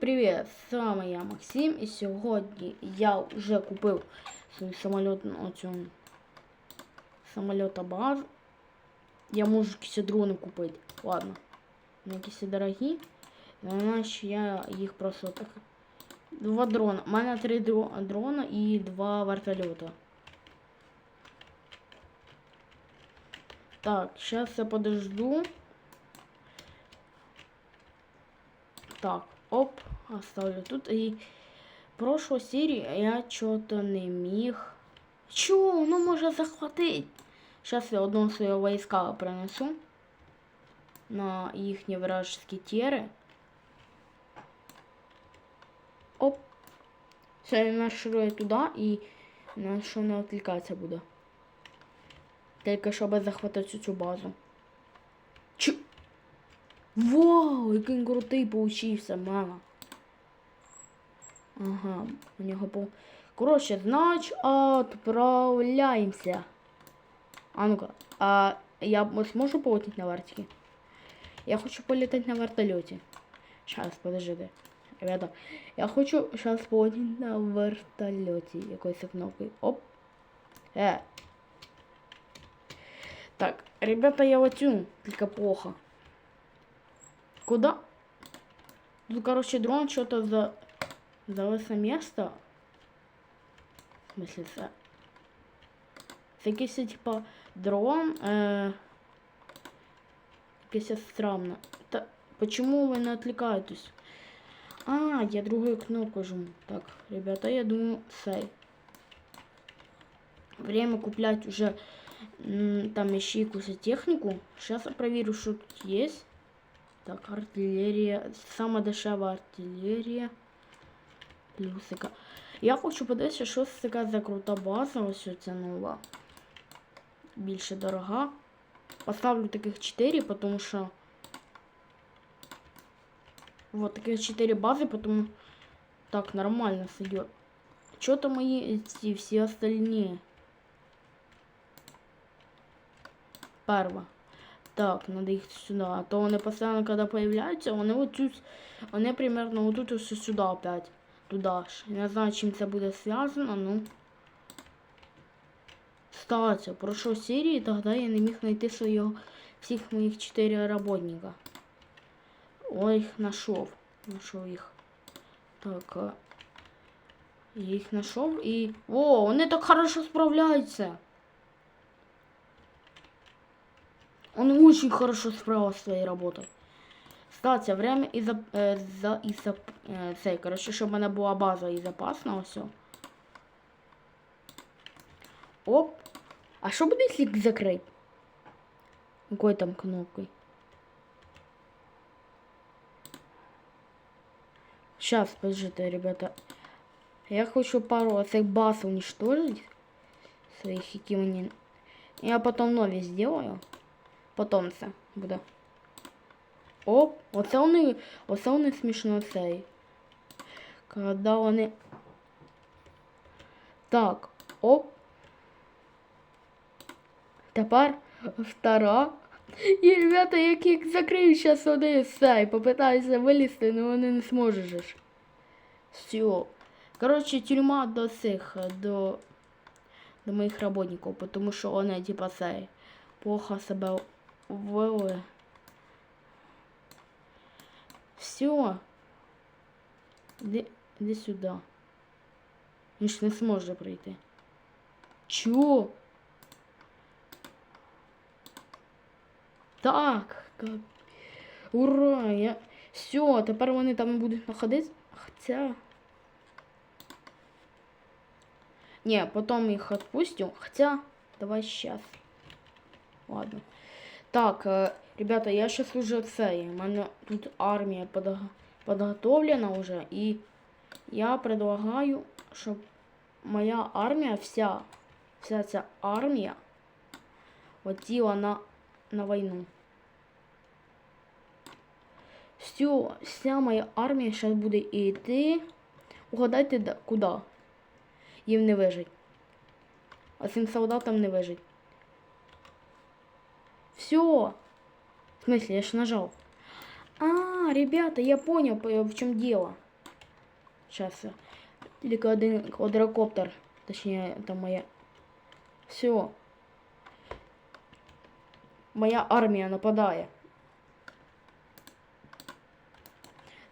Привіт! З вами я Максим і сьогодні я вже купив свій самоліт на цю самоліта баз. Я можу якісь дрони купити. Ладно. Вони якісь дорогі. Значить я їх просто так. Два дрона. У мене три дро- дрона і два вертольота. Так, сейчас я подожду. Так, оп, оставлю тут. І прошлу серію я чого-то не міг. Чого? Воно може захватити. Зараз я одного свого війська принесу на їхні вражеські тіри. Оп. Все, він марширує туди і на що не відвлікатися буде. Тільки щоб захватити цю, цю базу. Вау, який він крутий получився, мама. Ага, у нього по. Коротше, значить, відправляємося. А ну-ка, а я ось можу полетіти на вертике? Я хочу полететь на вертольоте. Сейчас, подожди. Ребята, я хочу сейчас полететь на вертольоте. Якоюсь кнопкой. Оп. Э. Так, ребята, я летю, только плохо. Куда? Тут, короче, дрон что-то за... Залися место. В смысле, це... Це якийсь, типа, дрон. Е... Якесь странно. Та почему вы не отвлекаетесь? А, я другую кнопку жму. Так, ребята, я думаю, сей. Время куплять уже там еще якусь технику. Сейчас я проверю, что тут есть. Так, артиллерия. Самая дешева артиллерия. Плюсика. Я хочу подивитися, що це така за крута база, ось ця нова. Більше дорога. Поставлю таких 4, потому що. Вот таких 4 бази, потому так нормально сойдет. Что-то мои эти все остальные. Перва. Так, надо их сюда. А то вони постоянно, когда появляются, вони вот тут, вони примерно вот тут ось сюда опять. Туда ж. Я не знаю, чим це буде зв'язано, ну. Кстати, про що серії тогда я не міг знайти свого всіх моїх 4 работника. Ой, їх знайшов. Знайшов їх. Так, я їх знайшов і... О, вони так хорошо справляються. Он очень хорошо справился с своей работой. Кстати, время і за, е, за, і за е, цей, коротше, щоб в мене була база і запасна, ось. Оп. А що буде, якщо їх закрити? Якою там кнопкою? Сейчас, подождите, ребята. Я хочу пару этих баз уничтожить. Своих, які мені... Я потом нові сделаю. Потом це буде. Оп, оце вони, оце вони смішно цей. Когда вони... Так, оп. Тепер втора. І, ребята, як їх закрию зараз вони і попитаюся вилізти, але вони не зможуть же. Все. Короче, тюрьма до цих, до, до моїх работників, тому що вони, типа, цей, плохо себе вели. Все. Іди, іди сюди. Він ж не зможе прийти. Чо? Так. Как... Ура! Я... Все, тепер вони там будуть знаходитися. Хоча... Не, потом их отпустим. Хотя, давай сейчас. Ладно. Так, э, ребята, я сейчас уже цей. У мене тут армія подго... подготовлена уже. І я предлагаю, щоб моя армія, вся, вся ця армія летіла на, на війну. Все, вся моя армія зараз буде йти. Угадайте, куди? Їм не вижить. А цим солдатам не вижить. Все. В смысле, я ж нажал. А, ребята, я понял, по- в чем дело. Сейчас. Тільки один квадрокоптер. Точнее, это моя. Все. Моя армія нападає.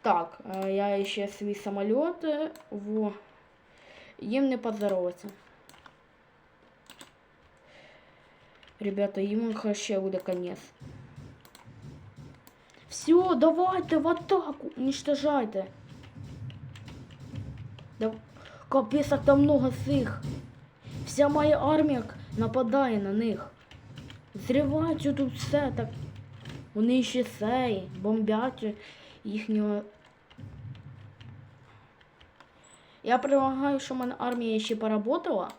Так, е, я ще свій самоліт е, в. Їм не поздороваться. Ребята, їм ще буде конец. Все, давайте в атаку, уничтожайте. Да, капець, там много цих. Вся моя армія к- нападає на них. Зривають тут все так. Вони ще сей, бомбять їхнього. Я предлагаю, що в мене армія поработала.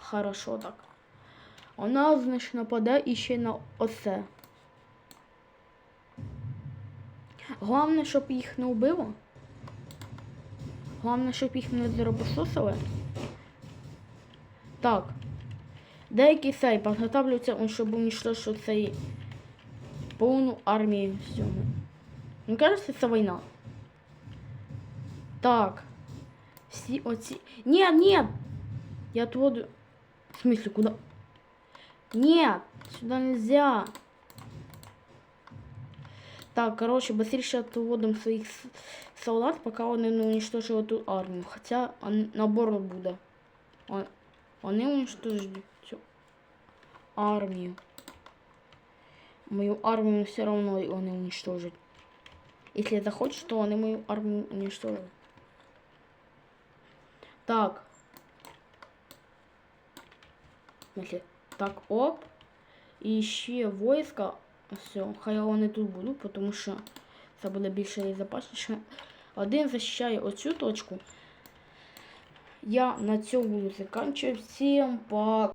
Хорошо так. Вона, значить, нападе іще на оце. Головне, щоб їх не вбило. Головне, щоб їх не заробососили. Так. Деякі сей підготовлюються, он, щоб уничтожити цей повну армію всього. Мені кажется, це війна. Так. Всі оці. Ні, ні! Я отводу. В смысле, куда? Нет, сюда нельзя. Так, короче, быстрее отводим своих с- солдат, пока вони не уничтожили ту армію. Хоча он- наоборот буде. Он- Вони уничтожать цю армію. Мою армію все равно вони уничтожать. Если захочешь, то вони мою армію уничтожат. Так. Значить, так, оп. І ще войска. Все, хай вони тут будуть, тому що це буде більше і запасніше. Один захищає оцю точку. Я на цьому буду закінчувати. Всім пока.